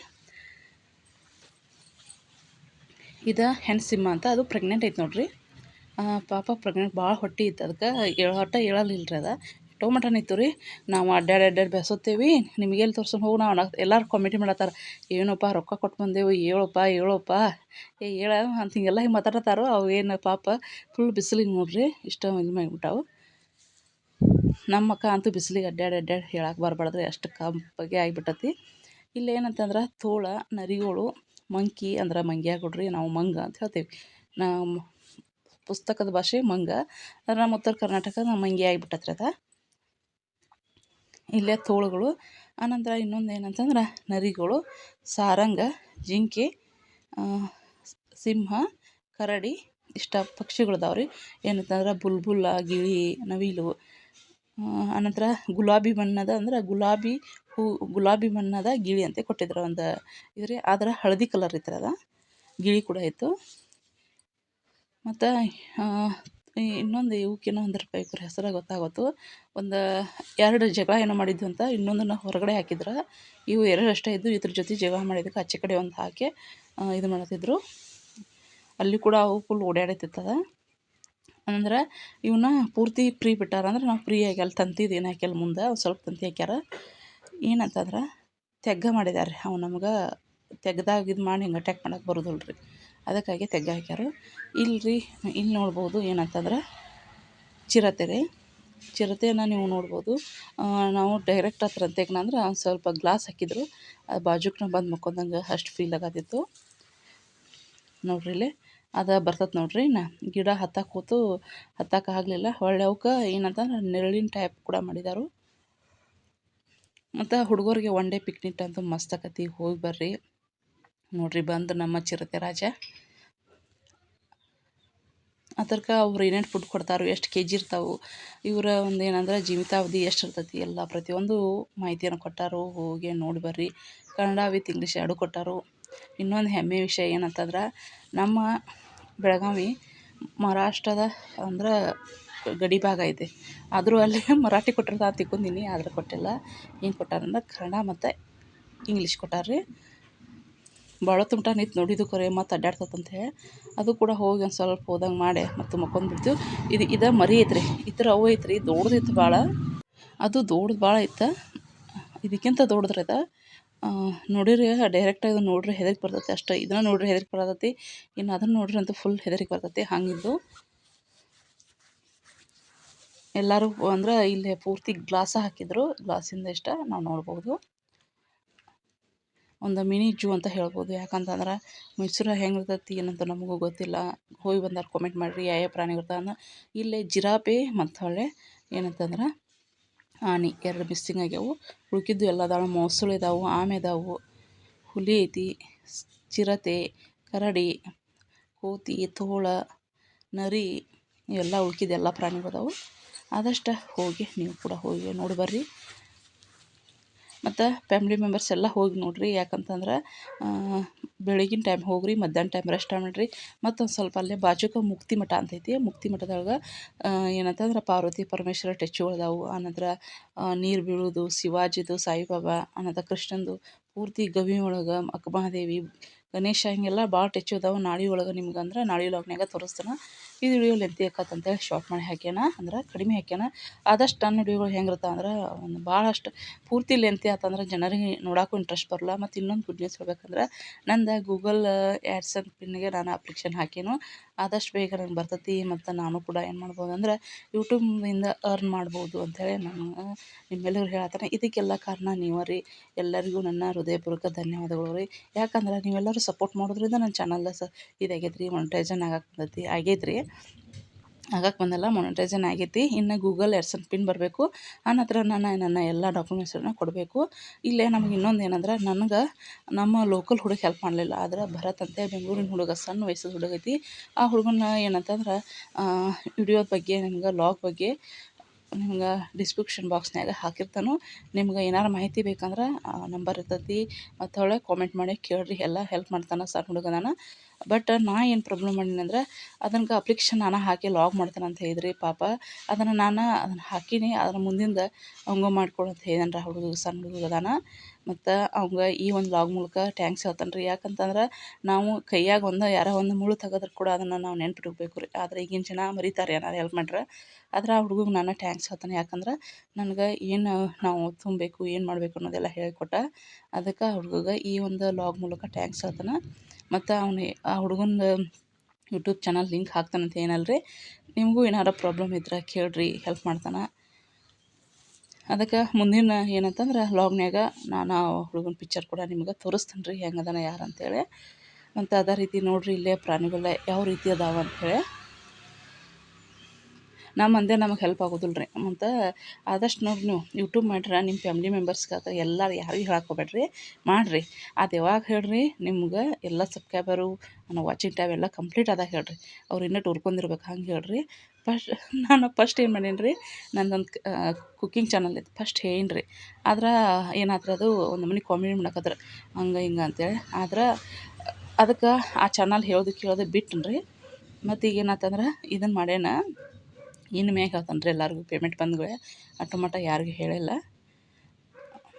ಇದು ಸಿಂಹ ಅಂತ, ಅದು ಪ್ರೆಗ್ನೆಂಟ್ ಐತೆ ನೋಡ್ರಿ. ಪಾಪ ಪ್ರೆಗ್ನೆಂಟ್ ಭಾಳ ಹೊಟ್ಟೆ ಇತ್ತು ಅದಕ್ಕೆ ಏಳು ಹೊಟ್ಟೆ ಏಳಲಿಲ್ಲ ರೀ ಅದು. ಟೊಮಟನ್ ಇತ್ತು ರೀ ನಾವು ಅಡ್ಡಾಡಿ ಅಡ್ಡಾಡಿ ಬೆಸೋತ್ತೇವೆ, ನಿಮ್ಗೆ ಎಲ್ಲಿ ತೋರ್ಸೋಣ ಹೋಗಿ ನಾವು ಎಲ್ಲರೂ ಕಾಮಿಡಿ ಮಾಡತ್ತಾರ ಏನಪ್ಪ ರೊಕ್ಕ ಕೊಟ್ಟು ಬಂದೆವು ಏಳಪ್ಪ ಏಳಪ್ಪ ಏ ಹೇಳ ಅಂತ ಹಿಂಗೆಲ್ಲ ಹಿಂಗೆ ಮಾತಾಡತ್ತಾರೋ ಅವು ಏನು ಪಾಪ ಫುಲ್ ಬಿಸಿಲಿಗೆ ನೋಡ್ರಿ, ಇಷ್ಟ ಇದು ಮಾಡಿಬಿಟ್ಟಾವು ನಮ್ಮ ಅಕ್ಕ ಅಂತೂ ಬಿಸಿಲಿಗೆ ಅಡ್ಡಾಡಿ ಅಡ್ಡಾಡಿ ಹೇಳಕ್ಕೆ ಬರಬಾರ್ದು, ಎಷ್ಟು ಕಪ್ಪಗೆ ಆಗಿಬಿಟ್ಟತಿ. ಇಲ್ಲಿ ಏನಂತಂದ್ರೆ ತೋಳ, ನರಿಗಳು, ಮಂಕಿ ಅಂದ್ರೆ ಮಂಗ್ಯ ಕೊಡ್ರಿ ನಾವು ಮಂಗ ಅಂತ ಹೇಳ್ತೀವಿ. ನಮ್ಮ ಪುಸ್ತಕದ ಭಾಷೆ ಮಂಗ ಅಂದ್ರೆ ನಮ್ಮ ಉತ್ತರ ಕರ್ನಾಟಕ ನಮ್ಮ ಮಂಗಿ ಆಗಿಬಿಟ್ಟತ್ರಿ ಅದ. ಇಲ್ಲೇ ತೋಳುಗಳು, ಆನಂತರ ಇನ್ನೊಂದು ಏನಂತಂದ್ರೆ ನರಿಗಳು, ಸಾರಂಗ, ಜಿಂಕೆ ಸಿಂಹ, ಕರಡಿ, ಇಷ್ಟ ಪಕ್ಷಿಗಳಿದಾವೆ ರೀ ಏನಂತಂದ್ರೆ ಬುಲ್ಬುಲ್ಲ, ಗಿಳಿ, ನವಿಲು ಅನಂತರ ಗುಲಾಬಿ ಬಣ್ಣದ ಅಂದ್ರೆ ಗುಲಾಬಿ ಹೂ, ಗುಲಾಬಿ ಬಣ್ಣದ ಗಿಳಿ ಅಂತ ಕೊಟ್ಟಿದ್ರು ಒಂದು ಇದ್ರಿ. ಆದ್ರೆ ಹಳದಿ ಕಲರ್ ಅದ. ಗಿಳಿ ಕೂಡ ಇತ್ತು ಮತ್ತು ಇನ್ನೊಂದು ಇವಕ್ಕೇನೋ ಒಂದು ರೂಪಾಯಿ ಹೆಸರು ಗೊತ್ತಾಗೋತು. ಒಂದು ಎರಡು ಜಗಳ ಏನೋ ಮಾಡಿದ್ವಿ ಅಂತ ಇನ್ನೊಂದನ್ನು ಹೊರಗಡೆ ಹಾಕಿದ್ರು. ಇವು ಎರಡು ಅಷ್ಟೇ ಇದ್ದು ಇದ್ರ ಜೊತೆ ಜಗಳ ಮಾಡಿದ್ದಕ್ಕೆ ಆಚೆ ಕಡೆ ಒಂದು ಹಾಕಿ ಇದು ಮಾಡ್ತಿದ್ರು. ಅಲ್ಲಿ ಕೂಡ ಅವು ಫುಲ್ ಓಡಾಡತ್ತಿತ್ತದ ಅಂದ್ರೆ ಇವನ್ನ ಪೂರ್ತಿ ಫ್ರೀ ಬಿಟ್ಟಾರ ಅಂದ್ರೆ ನಾವು ಫ್ರೀಯಾಗಿ ಅಲ್ಲಿ ತಂತಿದ್ದು ಏನು ಹಾಕ್ಯಲ್ಲ ಮುಂದೆ ಒಂದು ಸ್ವಲ್ಪ ತಂತಿ ಹಾಕ್ಯಾರ. ಏನಂತಂದ್ರೆ ತೆಗ್ಗ ಮಾಡಿದ್ದಾರೆ ಅವು ನಮ್ಗೆ ತೆಗ್ದಾಗ ಇದು ಮಾಡಿ ಹಿಂಗೆ ಅಟ್ಯಾಕ್ ಮಾಡಕ್ಕೆ ಬರೋದಿಲ್ಲ ರೀ ಅದಕ್ಕಾಗಿ ತೆಗ್ಗ ಹಾಕ್ಯಾರ. ಇಲ್ಲಿ ರೀ ಇಲ್ಲಿ ನೋಡ್ಬೋದು ಏನಂತಂದ್ರೆ ಚಿರತೆ ರೀ. ಚಿರತೆಯನ್ನು ನೀವು ನೋಡ್ಬೋದು. ನಾವು ಡೈರೆಕ್ಟ್ ಹತ್ರ ತೆಗ್ನಂದ್ರೆ ಒಂದು ಸ್ವಲ್ಪ ಗ್ಲಾಸ್ ಹಾಕಿದ್ರು. ಅದು ಬಾಜುಕ್ನ ಬಂದು ಮಕ್ಕೊಂದಂಗೆ ಅಷ್ಟು ಫೀಲ್ ಆಗತ್ತಿತ್ತು. ನೋಡ್ರಿ ಇಲ್ಲಿ. ಅದು ಬರ್ತೈತೆ ನೋಡ್ರಿ ನಾ ಗಿಡ ಹತ್ತಕ್ಕೆ ಕೂತು ಹತ್ತಕ್ಕೆ ಆಗಲಿಲ್ಲ. ಹೊಳ್ಳಿ ಅವಕ್ಕೆ ಏನಂತಂದ್ರೆ ನೆರಳಿನ ಟೈಪ್ ಕೂಡ ಮಾಡಿದಾರು. ಮತ್ತು ಹುಡುಗರಿಗೆ ಒನ್ ಡೇ ಪಿಕ್ನಿಕ್ ಅಂತೂ ಮಸ್ತ್ ಆಕತಿ. ಹೋಗಿ ಬರ್ರಿ. ನೋಡ್ರಿ ಬಂದು ನಮ್ಮ ಚಿರತೆ ರಾಜ. ಅದಕ್ಕೆ ಅವ್ರು ಏನೇನು ಫುಡ್ ಕೊಡ್ತಾರೋ ಎಷ್ಟು ಕೆ ಜಿ ಇರ್ತಾವೆ. ಇವರ ಒಂದು ಏನಂದ್ರೆ ಜೀವಿತಾವಧಿ ಎಷ್ಟು ಇರ್ತೈತಿ ಎಲ್ಲ ಪ್ರತಿಯೊಂದು ಮಾಹಿತಿಯನ್ನು ಕೊಟ್ಟಾರು. ಹೋಗಿ ನೋಡಿ ಬರ್ರಿ. ಕನ್ನಡ ವಿತ್ ಇಂಗ್ಲೀಷ್ ಎರಡು ಕೊಟ್ಟಾರು. ಇನ್ನೊಂದು ಹೆಮ್ಮೆ ವಿಷಯ ಏನಂತಂದ್ರೆ ನಮ್ಮ ಬೆಳಗಾವಿ, ಮಹಾರಾಷ್ಟ್ರದ ಅಂದ್ರೆ ಗಡಿ ಭಾಗ ಐತೆ. ಆದರೂ ಅಲ್ಲಿ ಮರಾಠಿ ಕೊಟ್ಟಿರ್ತಾರೆ ತಿಕ್ಕೊಂದಿನಿ ಆದ್ರೆ ಕೊಟ್ಟಿಲ್ಲ. ಏನು ಕೊಟ್ಟಾರಂದ್ರೆ ಕನ್ನಡ ಮತ್ತು ಇಂಗ್ಲೀಷ್ ಕೊಟ್ಟಾರ ರೀ ಭಾಳ ತುಂಟ ನಿಂತು ನೋಡಿದ್ದು ಕೊರೆ ಮತ್ತು ಅಡ್ಡಾಡ್ತದಂತ ಹೇಳಿ. ಅದು ಕೂಡ ಹೋಗಿ ಒಂದು ಸ್ವಲ್ಪ ಹೋದಂಗೆ ಮಾಡಿ ಮತ್ತು ಮಕ್ಕೊಂಡ್ಬಿಡ್ತೀವಿ ಇದು ಇದು ಮರಿ ಐತ್ರಿ ಇದ್ರ ಅವು ಐತ್ರಿ ದೊಡ್ಡದಿತ್ತು ಭಾಳ ಅದು ದೊಡ್ಡದು ಭಾಳ ಇತ್ತು. ಇದಕ್ಕಿಂತ ದೊಡ್ಡದ್ರಿ ಅದು ನೋಡಿರಿ ಡೈರೆಕ್ಟಾಗಿ ನೋಡ್ರಿ ಹೆದರಿಕೆ ಬರ್ತೈತಿ ಅಷ್ಟೇ. ಇದನ್ನ ನೋಡ್ರಿ ಹೆದರಿಕೆ ಬರ್ತೈತಿ. ಇನ್ನು ಅದನ್ನು ನೋಡ್ರಿ ಅಂತ ಫುಲ್ ಹೆದರಿಕೆ ಬರ್ತೈತಿ. ಹಂಗಿದ್ದು ಎಲ್ಲರೂ ಅಂದ್ರೆ ಇಲ್ಲಿ ಪೂರ್ತಿ ಗ್ಲಾಸ ಹಾಕಿದ್ರು. ಗ್ಲಾಸಿಂದ ಇಷ್ಟ ನಾವು ನೋಡ್ಬೋದು. ಒಂದು ಮಿನಿ ಜೂ ಅಂತ ಹೇಳ್ಬೋದು. ಯಾಕಂತಂದ್ರೆ ಮೈಸೂರು ಹೆಂಗೆ ಇರ್ತೈತಿ ಏನಂತ ನಮಗೂ ಗೊತ್ತಿಲ್ಲ. ಹೋಗಿ ಬಂದಾರ ಕಾಮೆಂಟ್ ಮಾಡಿರಿ, ಯಾವ ಯಾವ ಪ್ರಾಣಿ ಇರ್ತಾವೆ ಇಲ್ಲೇ ಜಿರಾಫೆ ಮತ್ತು ಹೊಳ್ಳೆ ಏನಂತಂದ್ರೆ ಆನೆ, ಎರಡು ಮಿಸ್ಸಿಂಗ್ ಆಗ್ಯಾವು. ಉಳ್ಕಿದ್ದು ಎಲ್ಲ ಅದಾವೆ ಮೊಸಳೆ ಇದಾವೆ, ಆಮೆ ಇದಾವೆ. ಹುಲಿ ಐತಿ, ಚಿರತೆ, ಕರಡಿ, ಕೋತಿ, ತೋಳ, ನರಿ, ಇವೆಲ್ಲ ಉಳ್ಕಿದ್ದು ಎಲ್ಲ ಪ್ರಾಣಿಗಳು ಅದಾವೆ ಆದಷ್ಟು ಹೋಗಿ ನೀವು ಕೂಡ ಹೋಗಿ ನೋಡಿ ಬರ್ರಿ. ಮತ್ತು ಫ್ಯಾಮ್ಲಿ ಮೆಂಬರ್ಸ್ ಎಲ್ಲ ಹೋಗಿ ನೋಡಿರಿ. ಯಾಕಂತಂದ್ರೆ ಬೆಳಗಿನ ಟೈಮ್ ಹೋಗ್ರಿ, ಮಧ್ಯಾಹ್ನ ಟೈಮ್ ರೆಸ್ಟ್ ಮಾಡಿರಿ. ಮತ್ತೊಂದು ಸ್ವಲ್ಪ ಅಲ್ಲೇ ಬಾಜುಕ ಮುಕ್ತಿ ಮಠ ಅಂತೈತಿ ಮುಕ್ತಿ ಮಠದೊಳಗೆ ಏನಂತಂದ್ರೆ ಪಾರ್ವತಿ, ಪರಮೇಶ್ವರ ಟೆಚ್ಚುಗಳದಾವು ಆನಂತರ ನೀರು ಬೀಳೋದು, ಶಿವಾಜಿದು, ಸಾಯಿಬಾಬಾ, ಆನಂತರ ಕೃಷ್ಣಂದು ಪೂರ್ತಿ ಗವಿ ಒಳಗೆ, ಅಕ್ಕಮಹಾದೇವಿ, ಗಣೇಶ, ಹಿಂಗೆಲ್ಲ ಭಾಳ ಟೆಚ್ಚು ಅದಾವೆ. ನಾಳೆ ಒಳಗೆ ನಿಮ್ಗೆ ಅಂದ್ರೆ ನಾಳೆ ಲಗ್ನಾಗ ತೋರಿಸ್ತಾನೆ. ಈ ವಿಡಿಯೋ ಲೆಂತಿ ಆಕತ್ತಂತೇಳಿ ಶಾರ್ಟ್ ಮಾಡಿ ಹಾಕ್ಯಾನ. ಅಂದ್ರೆ ಕಡಿಮೆ ಹಾಕ್ಯಾನ. ಆದಷ್ಟು ನನ್ನ ವಿಡಿಯೋಗಳು ಹೆಂಗಿರ್ತಾವೆ ಅಂದ್ರೆ ಒಂದು ಭಾಳಷ್ಟು ಪೂರ್ತಿ ಲೆಂತಿ ಆತಂದ್ರೆ ಜನರಿಗೆ ನೋಡೋಕ್ಕೂ ಇಂಟ್ರೆಸ್ಟ್ ಬರಲ್ಲ ಮತ್ತು ಇನ್ನೊಂದು ಗುಡ್ ನ್ಯೂಸ್ ಹೇಳ್ಬೇಕಂದ್ರೆ ನಂದು ಗೂಗಲ್ ಆ್ಯಡ್ಸ್ ಅಂತ ಪಿನ್ನಿಗೆ ನಾನು ಅಪ್ಲಿಕೇಶನ್ ಹಾಕೀನು ಆದಷ್ಟು ಬೇಗ ನಂಗೆ ಬರ್ತೈತಿ ಮತ್ತು ನಾನು ಕೂಡ ಏನು ಮಾಡ್ಬೋದು ಅಂದ್ರೆ ಯೂಟ್ಯೂಬಿಂದ ಅರ್ನ್ ಮಾಡ್ಬೋದು ಅಂಥೇಳಿ ನಾನು ನಿಮ್ಮೆಲ್ಲರೂ ಹೇಳ್ತಾನೆ. ಇದಕ್ಕೆಲ್ಲ ಕಾರಣ ನೀವು ರೀ. ಎಲ್ಲರಿಗೂ ನನ್ನ ಹೃದಯಪೂರ್ವಕ ಧನ್ಯವಾದಗಳು ರೀ. ಯಾಕಂದ್ರೆ ನೀವೆಲ್ಲರೂ ಸಪೋರ್ಟ್ ಮಾಡೋದ್ರಿಂದ ನನ್ನ ಚಾನಲ್ ಸ ಇದಾಗೈತೆ ರೀ ಮೊನಿಟೈಸನ್ ಆಗಕ್ಕೆ ಬಂದೈತಿ ಆಗೈತೆ ರೀ ಆಗಕ್ಕೆ ಬಂದಲ್ಲ ಮೊನಿಟೈಸನ್ ಆಗೈತಿ. ಇನ್ನು ಗೂಗಲ್ ಎರ್ಸನ್ ಪಿನ್ ಬರಬೇಕು. ಆ ನಂತರ ನಾನು ನನ್ನ ಎಲ್ಲ ಡಾಕ್ಯುಮೆಂಟ್ಸನ್ನ ಕೊಡಬೇಕು. ಇಲ್ಲೇ ನಮ್ಗೆ ಇನ್ನೊಂದು ಏನಂದ್ರೆ, ನನಗೆ ನಮ್ಮ ಲೋಕಲ್ ಹುಡುಗ ಹೆಲ್ಪ್ ಮಾಡಲಿಲ್ಲ. ಆದ್ರೆ ಭರತ್ ಅಂತೆ ಬೆಂಗಳೂರಿನ ಹುಡುಗ ಸಣ್ಣ ವಯಸ್ಸಿನ ಹುಡುಗ ಐತಿ. ಆ ಹುಡುಗನ ಏನಂತಂದ್ರೆ ವಿಡಿಯೋದ ಬಗ್ಗೆ, ನನ್ಗೆ ಲಾಗ್ ಬಗ್ಗೆ ನಿಮ್ಗೆ ಡಿಸ್ಕ್ರಿಪ್ಷನ್ ಬಾಕ್ಸ್ನಾಗ ಹಾಕಿರ್ತಾನು. ನಿಮ್ಗೆ ಏನಾರು ಮಾಹಿತಿ ಬೇಕಂದ್ರೆ ನಂಬರ್ ಇರ್ತೈತಿ. ಮತ್ತು ಒಳ್ಳೆ ಕಾಮೆಂಟ್ ಮಾಡಿ ಕೇಳ್ರಿ, ಎಲ್ಲ ಹೆಲ್ಪ್ ಮಾಡ್ತಾನೆ ಸರ್ ಹುಡುಗನ ಬಟ್ ನಾ ಏನು ಪ್ರಾಬ್ಲಮ್ ಮಾಡೀನಂದ್ರೆ ಅದನ್ಗೆ ಅಪ್ಲಿಕೇಶನ್ ನಾನು ಹಾಕಿ ಲಾಗ್ ಮಾಡ್ತಾನೆ ಅಂತ ಹೇಳಿದ್ರಿ ಪಾಪ. ಅದನ್ನು ನಾನು ಅದನ್ನು ಹಾಕೀನಿ. ಅದ್ರ ಮುಂದಿಂದ ಹಂಗೆ ಮಾಡ್ಕೊಳಂತ ಹೇಳಿದನ್ರ ಹುಡುಗ, ಸಣ್ಣ ಹುಡುಗ ಅದಾನ ಮತ್ತು ಅವಂಗ ಈ ಒಂದು ಲಾಗ್ ಮೂಲಕ ಟ್ಯಾಂಕ್ಸ್ ಹೇಳ್ತಾನೆ ರೀ ಯಾಕಂತಂದ್ರೆ ನಾವು ಕೈಯಾಗ ಒಂದು, ಯಾರೋ ಒಂದು ಮುಳ್ಳು ತೆಗೆದ್ರೆ ಕೂಡ ಅದನ್ನು ನಾವು ನೆನ್ಪಿಟ್ಕೋಬೇಕು ರೀ ಆದರೆ ಈಗಿನ ಜನ ಮರಿತಾರೆ ಏನಾರು ಹೆಲ್ಪ್ ಮಾಡ್ರೆ. ಆದ್ರೆ ಆ ಹುಡುಗಗೆ ನಾನು ಟ್ಯಾಂಕ್ಸ್ ಹೇಳ್ತಾನೆ. ಯಾಕಂದ್ರೆ ನನಗೆ ಏನು ನಾವು ತುಂಬಬೇಕು, ಏನು ಮಾಡಬೇಕು ಅನ್ನೋದೆಲ್ಲ ಹೇಳಿಕೊಟ್ಟ. ಅದಕ್ಕೆ ಆ ಹುಡುಗಗೆ ಈ ಒಂದು ಲಾಗ್ ಮೂಲಕ ಟ್ಯಾಂಕ್ಸ್ ಹೇಳ್ತಾನೆ. ಮತ್ತು ಅವನು ಆ ಹುಡುಗಂದು ಯೂಟ್ಯೂಬ್ ಚಾನಲ್ ಲಿಂಕ್ ಹಾಕ್ತಾನಂತ ಏನಲ್ಲ ರೀ ನಿಮಗೂ ಏನಾರ ಪ್ರಾಬ್ಲಮ್ ಇದ್ರೆ ಕೇಳ್ರಿ ಹೆಲ್ಪ್ ಮಾಡ್ತಾನೆ. ಅದಕ್ಕೆ ಮುಂದಿನ ಏನಂತಂದ್ರೆ ಲಾಗ್ನ್ಯಾಗ ನಾನು ಆ ಹುಡುಗನ ಪಿಚ್ಚರ್ ಕೂಡ ನಿಮ್ಗೆ ತೋರಿಸ್ತೇನೆ ರೀ ಹೆಂಗದಾನ ಯಾರು ಅಂತೇಳಿ. ಮತ್ತು ಅದೇ ರೀತಿ ನೋಡಿರಿ ಇಲ್ಲೇ ಪ್ರಾಣಿಗಳ ಯಾವ ರೀತಿ ಅದಾವೆ ಅಂಥೇಳಿ ನಮ್ಮ ಮಂದೆ ನಮಗೆ ಹೆಲ್ಪ್ ಆಗೋದಿಲ್ಲ ರೀ ಮತ್ತು ಆದಷ್ಟು ನೋಡಿ ನೀವು ಯೂಟ್ಯೂಬ್ ಮಾಡ್ರಿ ನಿಮ್ಮ ಫ್ಯಾಮ್ಲಿ ಮೆಂಬರ್ಸ್ಗೆ ಅದು ಎಲ್ಲರೂ ಯಾರಿಗೂ ಹೇಳಕ್ಕೋಬೇಡ್ರಿ ಮಾಡಿರಿ. ಅದು ಯಾವಾಗ ಹೇಳ್ರಿ, ನಿಮ್ಗೆ ಎಲ್ಲ ಸಬ್ಸ್ಕ್ರೈಬರು ನನ್ನ ವಾಚಿಂಗ್ ಟೈಮ್ ಎಲ್ಲ ಕಂಪ್ಲೀಟ್ ಆದಾಗ ಹೇಳ್ರಿ. ಅವ್ರು ಇನ್ನೂ ಟೂರ್ಕೊಂಡಿರ್ಬೇಕು ಹಂಗೆ ಹೇಳ್ರಿ. ಫಸ್ಟ್ ನಾನು ಫಸ್ಟ್ ಏನು ಮಾಡೀನಿ ರೀ ನಂದೊಂದು ಕುಕ್ಕಿಂಗ್ ಚಾನಲ್ ಇತ್ತು. ಫಸ್ಟ್ ರೀ ಆದ್ರೆ ಏನಾದ್ರೆ ಅದು ಒಂದು ಮನೆ ಕಾಮಿಡಿ ಮಾಡಕತ್ರ. ಹಂಗೆ ಹಿಂಗೆ ಅಂತೇಳಿ. ಆದ್ರೆ ಅದಕ್ಕೆ ಆ ಚಾನಲ್ ಹೇಳೋದು ಕೇಳೋದು ಬಿಟ್ಟೆನ್ ರೀ ಮತ್ತು ಈಗ ಏನಾತಂದ್ರೆ ಇದನ್ನು ಮಾಡ್ಯಾನ ಇನ್ನು ಮ್ಯಾಗ ಹೇಳ್ತಾನೆ ರೀ ಎಲ್ಲರಿಗೂ ಪೇಮೆಂಟ್ ಬಂದ್ಗಳೇ ಆಟೋಮೆಟ ಮಟ್ಟ ಯಾರಿಗೂ ಹೇಳಿಲ್ಲ.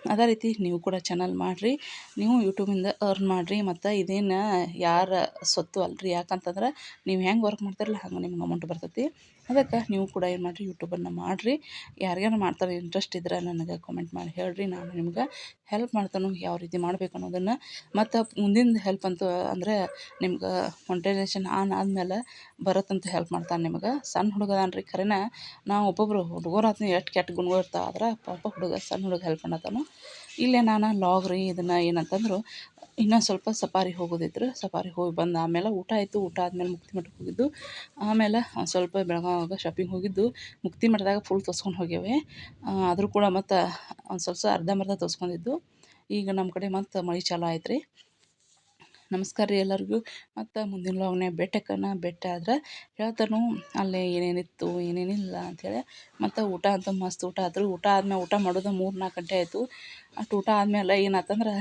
ಅದೇ ರೀತಿ ನೀವು ಕೂಡ ಚಾನಲ್ ಮಾಡಿರಿ. ನೀವು ಯೂಟ್ಯೂಬಿಂದ ಅರ್ನ್ ಮಾಡಿರಿ. ಮತ್ತು ಇದೇನು ಯಾರ ಸೊತ್ತು ಅಲ್ರಿ? ಯಾಕಂತಂದ್ರೆ ನೀವು ಹೆಂಗೆ ವರ್ಕ್ ಮಾಡ್ತಿರಲ್ಲ ಹಂಗೆ ನಿಮ್ಗೆ ಅಮೌಂಟ್ ಬರ್ತೈತಿ. ಅದಕ್ಕೆ ನೀವು ಕೂಡ ಏನು ಮಾಡಿರಿ ಯೂಟ್ಯೂಬನ್ನು ಮಾಡಿರಿ. ಯಾರಿಗಾರು ಮಾಡ್ತಾರೆ ಇಂಟ್ರೆಸ್ಟ್ ಇದ್ರೆ ನನಗೆ ಕಾಮೆಂಟ್ ಮಾಡಿ ಹೇಳಿರಿ, ನಾನು ನಿಮ್ಗೆ ಹೆಲ್ಪ್ ಮಾಡ್ತಾನು ಯಾವ ರೀತಿ ಮಾಡಬೇಕು ಅನ್ನೋದನ್ನು. ಮತ್ತು ಮುಂದಿನ ಹೆಲ್ಪ್ ಅಂತೂ ಅಂದರೆ ನಿಮ್ಗೆ ಮೊನಿಟೈಸೇಷನ್ ಆನ್ ಆದಮೇಲೆ ಬರುತ್ತಂತ ಹೆಲ್ಪ್ ಮಾಡ್ತಾನೆ ನಿಮ್ಗೆ. ಸಣ್ಣ ಹುಡುಗ ಅದಾನ ರೀ ಖರೇನ ನಾವು ಒಬ್ಬೊಬ್ಬರು ಹುಡುಗರು ಆತನ ಎಷ್ಟು ಕೆಟ್ಟ ಗುಣಗಳು ಇರ್ತಾವೆ ಆದ್ರೆ ಪಾಪ ಹುಡುಗ ಸಣ್ಣ ಹುಡುಗ ಹೆಲ್ಪ್ ಮಾಡತ್ತಾನು. ಇಲ್ಲೇ ನಾನು ಲಾಗ್ ರೀ ಇದನ್ನು ಏನಂತಂದ್ರು ಇನ್ನೊಂದು ಸ್ವಲ್ಪ ಸಫಾರಿ ಹೋಗೋದಿತ್ತು ಸಫಾರಿ ಹೋಗಿ ಬಂದು ಆಮೇಲೆ ಊಟ ಆಯಿತು, ಊಟ ಆದಮೇಲೆ ಮುಕ್ತಿ ಮಠಕ್ಕೆ ಹೋಗಿದ್ದು. ಆಮೇಲೆ ಸ್ವಲ್ಪ ಬೆಳಗಾವಾಗ ಶಾಪಿಂಗ್ ಹೋಗಿದ್ದು. ಮುಕ್ತಿ ಮಠದಾಗ ಫುಲ್ ತೋರ್ಸ್ಕೊಂಡು ಹೋಗ್ಯವೆ. ಆದರೂ ಕೂಡ ಮತ್ತು ಒಂದು ಸ್ವಲ್ಪ ಅರ್ಧಂಬರ್ಧ ತೋರ್ಸ್ಕೊಂಡಿದ್ದು. ಈಗ ನಮ್ಮ ಕಡೆ ಮತ್ತು ಮಳೆ ಚಾಲೂ ಆಯ್ತು ರೀ ನಮಸ್ಕಾರ ರೀ ಎಲ್ಲರಿಗೂ. ಮತ್ತು ಮುಂದಿನ ಲಾಗ್ನ್ಯಾಗ ಬೆಟ್ಟಕ್ಕನ ಬೆಟ್ಟ ಆದ್ರೆ ಹೇಳ್ತಾನು ಅಲ್ಲೇ ಏನೇನಿತ್ತು, ಏನೇನಿಲ್ಲ ಅಂಥೇಳಿ ಮತ್ತು ಊಟ ಅಂತ ಮಸ್ತ್ ಊಟ ಆದರು ಊಟ ಆದಮೇಲೆ ಊಟ ಮಾಡೋದು ಮೂರು ನಾಲ್ಕು ಗಂಟೆ ಆಯಿತು. ಅಷ್ಟು ಊಟ ಆದಮೇಲೆ ಏನಾತಂದ್ರೆ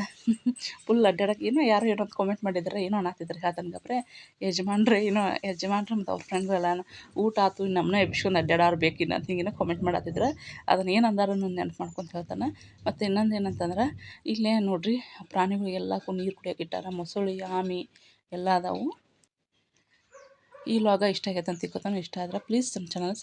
ಫುಲ್ ಅಡ್ಡಾಡಕ್ಕೆ ಏನೋ ಯಾರೋ ಏನೋ ಕಾಮೆಂಟ್ ಮಾಡಿದ್ರೆ ಏನೋ ಅನ್ನತ್ತಿದ್ರು ಹೇಳ್ತಾನೆ ಗಪ್ರೆ ಯಜಮಾನ್ರು ಏನೋ, ಯಜಮಾನ್ರು ಮತ್ತು ಅವ್ರ ಫ್ರೆಂಡ್ಗಳೆಲ್ಲ ಊಟ ಆಯ್ತು ನಮ್ಮನ್ನ ಎಬ್ಸ್ಕೊಂಡು ಅಡ್ಡಾಡೋರು ಬೇಕಿನ್ನು ಅಂತ ಹಿಂಗೇನೋ ಕಾಮೆಂಟ್ ಮಾಡತ್ತಿದ್ರೆ. ಅದನ್ನ ಏನು ಅಂದಾರ ನಾನು ನೆನ್ಪು ಮಾಡ್ಕೊಂತ ಹೇಳ್ತಾನೆ. ಮತ್ತು ಇನ್ನೊಂದು ಏನಂತಂದ್ರೆ, ಇಲ್ಲೇ ನೋಡಿರಿ ಪ್ರಾಣಿಗಳಿಗೆಲ್ಲಕ್ಕೂ ನೀರು ಕುಡಿಯೋಕೆ ಇಟ್ಟಾರ, ಮೊಸಳೆ, ಆಮಿ ಎಲ್ಲ ಅದಾವು. ಈ ಲಾಗ ಇಷ್ಟ ಆಗೈತೆ ಅಂತ ತಿಳ್ಕೊತಾನೆ ಇಷ್ಟ ಆದ್ರೆ ಪ್ಲೀಸ್ ನಮ್ಮ ಚಾನಲ್ ಸಬ್